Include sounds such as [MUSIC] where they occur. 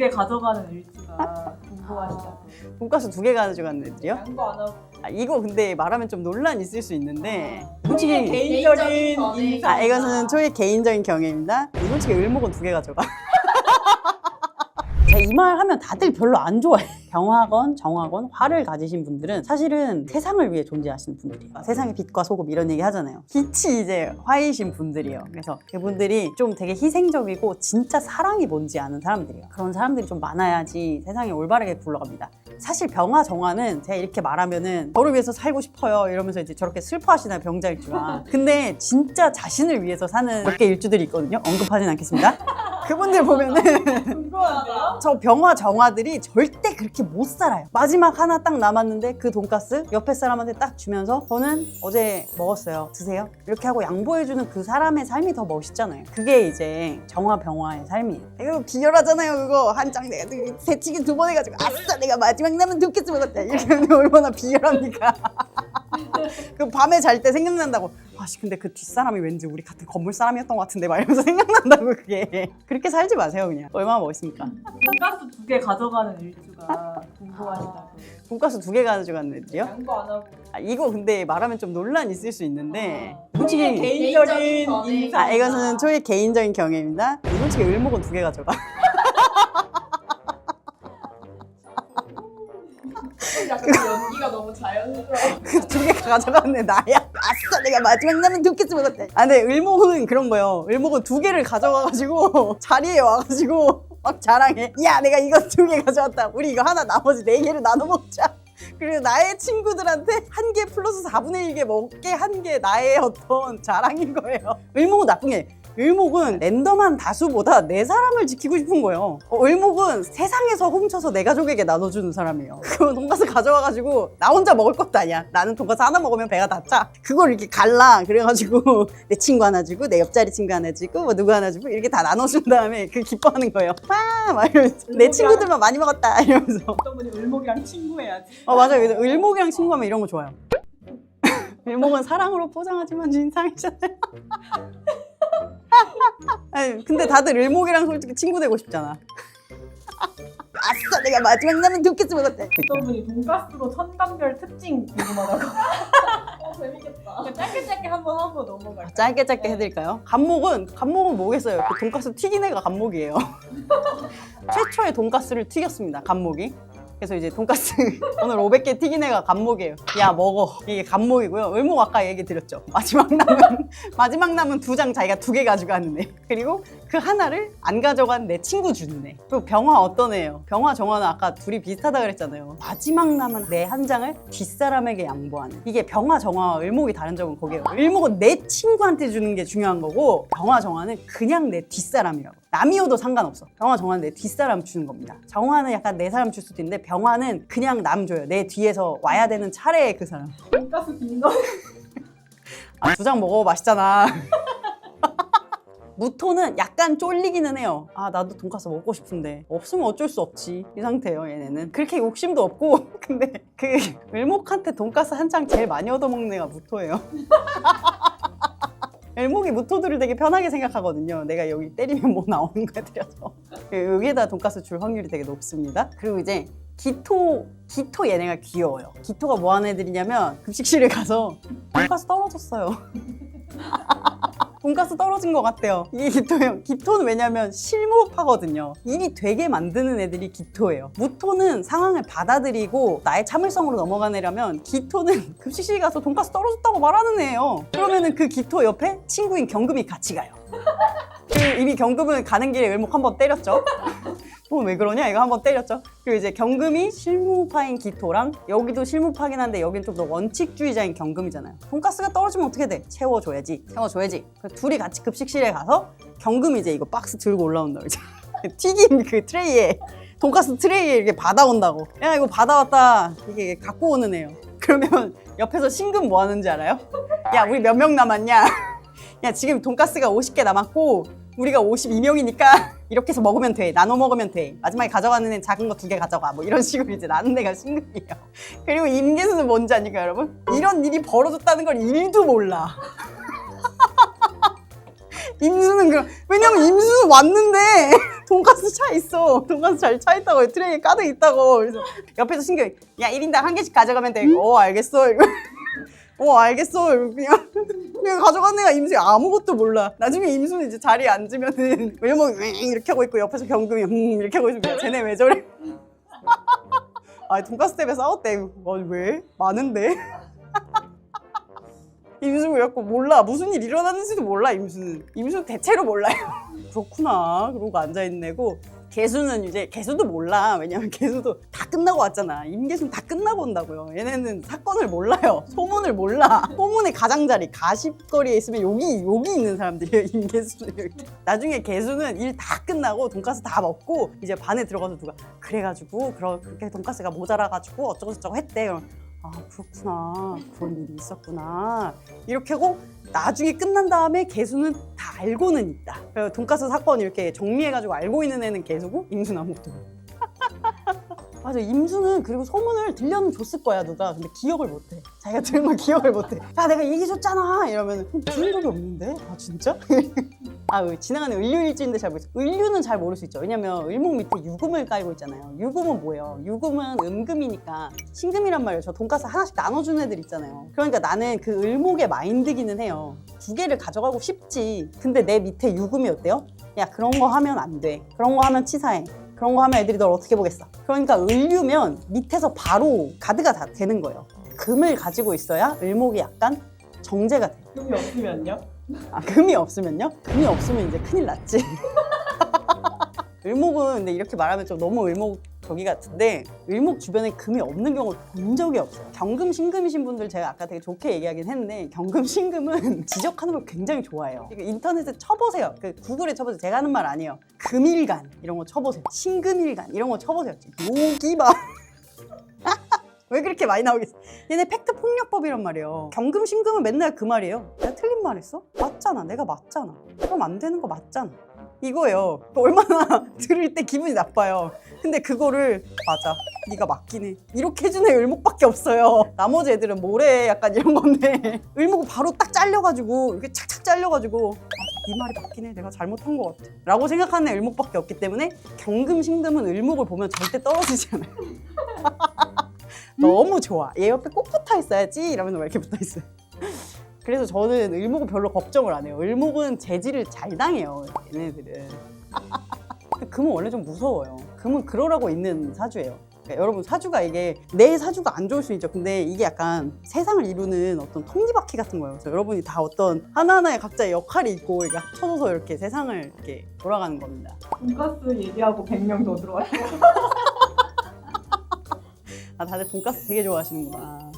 개 가져가는 일주가 궁금하시다고. 돈가스 두 개 가져가는 애들이요? 양보 안 하고. 아, 이거 근데 말하면 좀 논란 있을 수 있는데 솔직히 솔직히 개인적인 개인적인 인사. 아 이것은 저의 개인적인 경험입니다. 솔직히 을목은 두 개 가져가. 이 말 하면 다들 별로 안 좋아해. [LAUGHS] 병화건, 정화건, 화를 가지신 분들은 사실은 세상을 위해 존재하시는 분들이에요. 세상의 빛과 소금 이런 얘기 하잖아요. 빛이 이제 화이신 분들이에요. 그래서 그분들이 좀 되게 희생적이고 진짜 사랑이 뭔지 아는 사람들이에요. 그런 사람들이 좀 많아야지 세상이 올바르게 굴러갑니다. 사실 병화, 정화는 제가 이렇게 말하면은 저를 위해서 살고 싶어요 이러면서 이제 저렇게 슬퍼하시나요 병자일주가. 근데 진짜 자신을 위해서 사는 몇 개 일주들이 있거든요. 언급하진 않겠습니다. 그분들 보면은? 저 병화 정화들이 절대 그렇게 못 살아요. 마지막 하나 딱 남았는데 그 돈가스 옆에 사람한테 딱 주면서 저는 어제 먹었어요. 드세요. 이렇게 하고 양보해주는 그 사람의 삶이 더 멋있잖아요. 그게 이제 정화 병화의 삶이에요. 이거 비열하잖아요. 그거 한 장 내가 새치기 두 번 해가지고 아싸 내가 마지막 남은 돈가스 먹었다. 이렇게 하면 얼마나 비열합니까? [LAUGHS] [LAUGHS] 그 밤에 잘 때 생각난다고. 아씨 근데 그 뒷사람이 왠지 우리 같은 건물 사람이었던 것 같은데 막 이러면서 [LAUGHS] 생각난다고 그게. 그렇게 살지 마세요 그냥. 얼마나 멋있습니까? 돈가스 두 개 가져가는 일주가 궁금하시다고. 돈가스 두 개 가져가는 애들이요? 양보 안 하고. 아, 이거 근데 말하면 좀 논란 있을 수 있는데 솔직히 솔직히 개인적인 인사. 아 이것은 저의 개인적인 경험입니다. 솔직히 을목은 두 개 가져가. 약간 그 연기가 너무 자연스러워. 그 두 개 가져가는 나야. 아싸 내가 마지막 남은 돈가스 먹었다. 아 근데 을목은 그런 거예요. 을목은 두 개를 가져가가지고 [LAUGHS] 자리에 와가지고 막 자랑해. 야 내가 이거 두 개 가져왔다. 우리 이거 하나 나머지 네 개를 나눠 먹자. [LAUGHS] 그리고 나의 친구들한테 한 개 플러스 4분의 1개 먹게 한 게 나의 어떤 자랑인 거예요. 을목은 나쁜 게 을목은 랜덤한 다수보다 내 사람을 지키고 싶은 거예요. 어, 을목은 세상에서 훔쳐서 내 가족에게 나눠주는 사람이에요. [LAUGHS] 그건 돈가스 가져와가지고 나 혼자 먹을 것도 아니야. 나는 돈가스 하나 먹으면 배가 다 차. 그걸 이렇게 갈라. 그래가지고 [LAUGHS] 내 친구 하나 주고 내 옆자리 친구 하나 주고 뭐 누구 하나 주고 이렇게 다 나눠준 다음에 그 기뻐하는 거예요. 와! 막 이러면서 내 친구들만 많이 먹었다 [LAUGHS] 이러면서. 어떤 분이 을목이랑 친구해야지. 어 맞아요. 그래서 을목이랑 친구하면 이런 거 좋아요. 을목은 사랑으로 포장하지만 진상이잖아요. 아니, 근데 다들 을목이랑 솔직히 친구 되고 싶잖아. [LAUGHS] 아싸, 내가 마지막 남은 돈까스 먹었다. 어떤 분이 돈가스로 천간별 특징 궁금하다고. [LAUGHS] 어, 재밌겠다. 짧게 짧게 한번 하고 넘어갈게요. 짧게 짧게 해드릴까요? 간목은 간목은 뭐겠어요? 그 돈가스 튀긴 애가 간목이에요. [LAUGHS] 최초의 돈가스를 튀겼습니다. 간목이. 그래서 이제 돈가스 [LAUGHS] 오늘 500개 튀긴 애가 간목이에요. 야 먹어. 이게 간목이고요. 을목 아까 얘기 드렸죠. 마지막 남은 [LAUGHS] 마지막 남은 두 장 자기가 두 개 가져가는 애. 그리고 그 하나를 안 가져간 내 친구 주는 애. 그리고 병화 어떤 애예요? 병화 정화는 아까 둘이 비슷하다 그랬잖아요. 마지막 남은 내 한 장을 뒷사람에게 양보하는. 이게 병화 정화와 을목이 다른 점은 거기에요. 을목은 내 친구한테 주는 게 중요한 거고 병화 정화는 그냥 내 뒷사람이라고. 남이어도 상관없어. 병화 정화는 내 뒷사람 주는 겁니다. 정화는 약간 내 사람 줄 수도 있는데 병화는 그냥 남 줘요. 내 뒤에서 와야 되는 차례에 그 사람. 돈가스 빈너. 아, 두 장 먹어 맛있잖아. [LAUGHS] 무토는 약간 쫄리기는 해요. 아 나도 돈가스 먹고 싶은데 없으면 어쩔 수 없지 이 상태예요 얘네는. 그렇게 욕심도 없고 [LAUGHS] 근데 그 [LAUGHS] 을목한테 돈가스 한 장 제일 많이 얻어먹는 애가 무토예요. 을목이 무토들을 되게 편하게 생각하거든요. 내가 여기 때리면 뭐 나오는 거야 때려서. 여기에다 돈가스 줄 확률이 되게 높습니다. 그리고 이제 기토 기토 얘네가 귀여워요. 기토가 뭐 하는 애들이냐면 급식실에 가서 돈가스 떨어졌어요. [LAUGHS] 돈가스 떨어진 것 같대요. 이게 기토예요. 기토는 왜냐면 실무파거든요. 일이 되게 만드는 애들이 기토예요. 무토는 상황을 받아들이고 나의 참을성으로 넘어가내려면 기토는 [LAUGHS] 급식실 가서 돈가스 떨어졌다고 말하는 애예요. 그러면은 그 기토 옆에 친구인 경금이 같이 가요. 그 이미 경금은 가는 길에 을목 한번 때렸죠. 어, 왜 그러냐? 이거 한번 때렸죠. 그리고 이제 경금이 실무파인 기토랑 여기도 실무파긴 한데 여긴 좀 더 원칙주의자인 경금이잖아요. 돈가스가 떨어지면 어떻게 돼? 채워줘야지. 채워줘야지. 그래서 둘이 같이 급식실에 가서 경금이 이제 이거 박스 들고 올라온다 이제 [LAUGHS] 튀김 그 트레이에 돈가스 트레이에 이렇게 받아온다고. 야 이거 받아왔다. 이게 갖고 오는 애요. 그러면 옆에서 신금 뭐 하는지 알아요? 야 우리 몇 명 남았냐? [LAUGHS] 야 지금 돈가스가 50개 남았고 우리가 52명이니까 이렇게 해서 먹으면 돼 나눠 먹으면 돼 마지막에 가져가는 애 작은 거 두 개 가져가 뭐 이런 [LAUGHS] 식으로 이제 나는 데가 신금이에요 [LAUGHS] 그리고 임계수는 뭔지 아니까 여러분 이런 일이 벌어졌다는 걸 일도 몰라 [LAUGHS] 임수는 그럼 왜냐면 임수는 왔는데 돈가스 차 있어. 돈가스 잘 차 있다고 트레이에 가득 있다고. 그래서 옆에서 신경 야 1인당 한 개씩 가져가면 돼. 어 알겠어. 이러고. 어 알겠어. 그냥 그냥 가져간 애가 임수 아무것도 몰라. 나중에 임수는 이제 자리에 앉으면은 [LAUGHS] 외모 이렇게 하고 있고 옆에서 경금이 음 이렇게 하고 있으면 쟤네 왜 저래? [LAUGHS] 아 돈가스 때문에 싸웠대. 어, 왜? 많은데. [LAUGHS] 임수 그래갖고 몰라 무슨 일 일어났는지도 몰라 임수는 임수 대체로 몰라요 그렇구나 그러고 앉아있는 애고 개수는 이제 개수도 몰라. 왜냐면 [LAUGHS] 개수도 다 끝나고 왔잖아. 임개수는 다 끝나고 온다고요. 얘네는 사건을 몰라요. 소문을 몰라. 소문의 가장자리 가십거리에 있으면 여기 여기 있는 사람들이에요 [LAUGHS] 임개수는 이렇게. 나중에 개수는 일 다 끝나고 돈가스 다 먹고 이제 반에 들어가서 누가 그래가지고 그렇게 돈가스가 모자라가지고 어쩌고 저쩌고 했대. 그럼 아 그렇구나. 그런 일이 있었구나. 이렇게 하고 나중에 끝난 다음에 개수는 다 알고는 있다. 그래서 돈가스 사건 이렇게 정리해가지고 알고 있는 애는 개수고 임수는 아무것도. 몰라. 맞아. 임수는 그리고 소문을 들려는 줬을 거야 누가. 근데 기억을 못해. 자기가 들은 걸 기억을 못해. 야 내가 얘기해줬잖아! 이러면 들은 적이 없는데? 아 진짜? [LAUGHS] 아 의- 지나가는 을류일지인데 잘 모르겠어. 을류는 잘 모를 수 있죠. 왜냐면 을목 밑에 유금을 깔고 있잖아요. 유금은 뭐예요? 유금은 음금이니까 신금이란 말이에요. 저 돈가스 하나씩 나눠주는 애들 있잖아요. 그러니까 나는 그 을목의 마인드기는 해요. 두 개를 가져가고 싶지. 근데 내 밑에 유금이 어때요? 야 그런 거 하면 안 돼. 그런 거 하면 치사해. 그런 거 하면 애들이 널 어떻게 보겠어? 그러니까 을류면 밑에서 바로 가드가 다 되는 거예요. 금을 가지고 있어야 을목이 약간 정제가 돼. 금이 없으면요? 아, 금이 없으면요? 금이 없으면 이제 큰일 났지. [LAUGHS] 을목은 근데 이렇게 말하면 좀 너무 을목 저기 같은데 을목 주변에 금이 없는 경우를 본 적이 없어요. 경금 신금이신 분들 제가 아까 되게 좋게 얘기하긴 했는데 경금 신금은 [LAUGHS] 지적하는 걸 굉장히 좋아해요. 인터넷에 쳐보세요. 그 구글에 쳐보세요. 제가 하는 말 아니에요. 금일간 이런 거 쳐보세요. 신금일간 이런 거 쳐보세요. 여기 봐. [LAUGHS] 왜 그렇게 많이 나오겠어? 얘네 팩트 폭력법이란 말이에요. 경금 신금은 맨날 그 말이에요. 내가 틀린 말 했어? 맞잖아. 내가 맞잖아. 그럼 안 되는 거 맞잖아. 이거예요. 그 얼마나 [LAUGHS] 들을 때 기분이 나빠요. 근데 그거를 맞아. 네가 맞긴 해. 이렇게 해주는 애 을목밖에 없어요. 나머지 애들은 뭐래 약간 이런 건데 을목은 바로 딱 잘려가지고 이렇게 착착 잘려가지고 맞아. 네 말이 맞긴 해. 내가 잘못한 것 같아. 라고 생각하는 애 을목밖에 없기 때문에 경금 신금은 을목을 보면 절대 떨어지지 않아요. [LAUGHS] 너무 좋아. 얘 옆에 꼭 붙어 있어야지. 이러면서 막 이렇게 붙어 있어요. [LAUGHS] 그래서 저는 을목은 별로 걱정을 안 해요. 을목은 재질을 잘 당해요. 얘네들은. [LAUGHS] 금은 원래 좀 무서워요. 금은 그러라고 있는 사주예요. 그러니까 여러분 사주가 이게 내 사주가 안 좋을 수 있죠. 근데 이게 약간 세상을 이루는 어떤 톱니바퀴 같은 거예요. 그래서 여러분이 다 어떤 하나하나의 각자의 역할이 있고 이게 합쳐져서 이렇게 세상을 이렇게 돌아가는 겁니다. 돈가스 얘기하고 100명 더 들어왔어요. 아 다들 돈가스 되게 좋아하시는구나.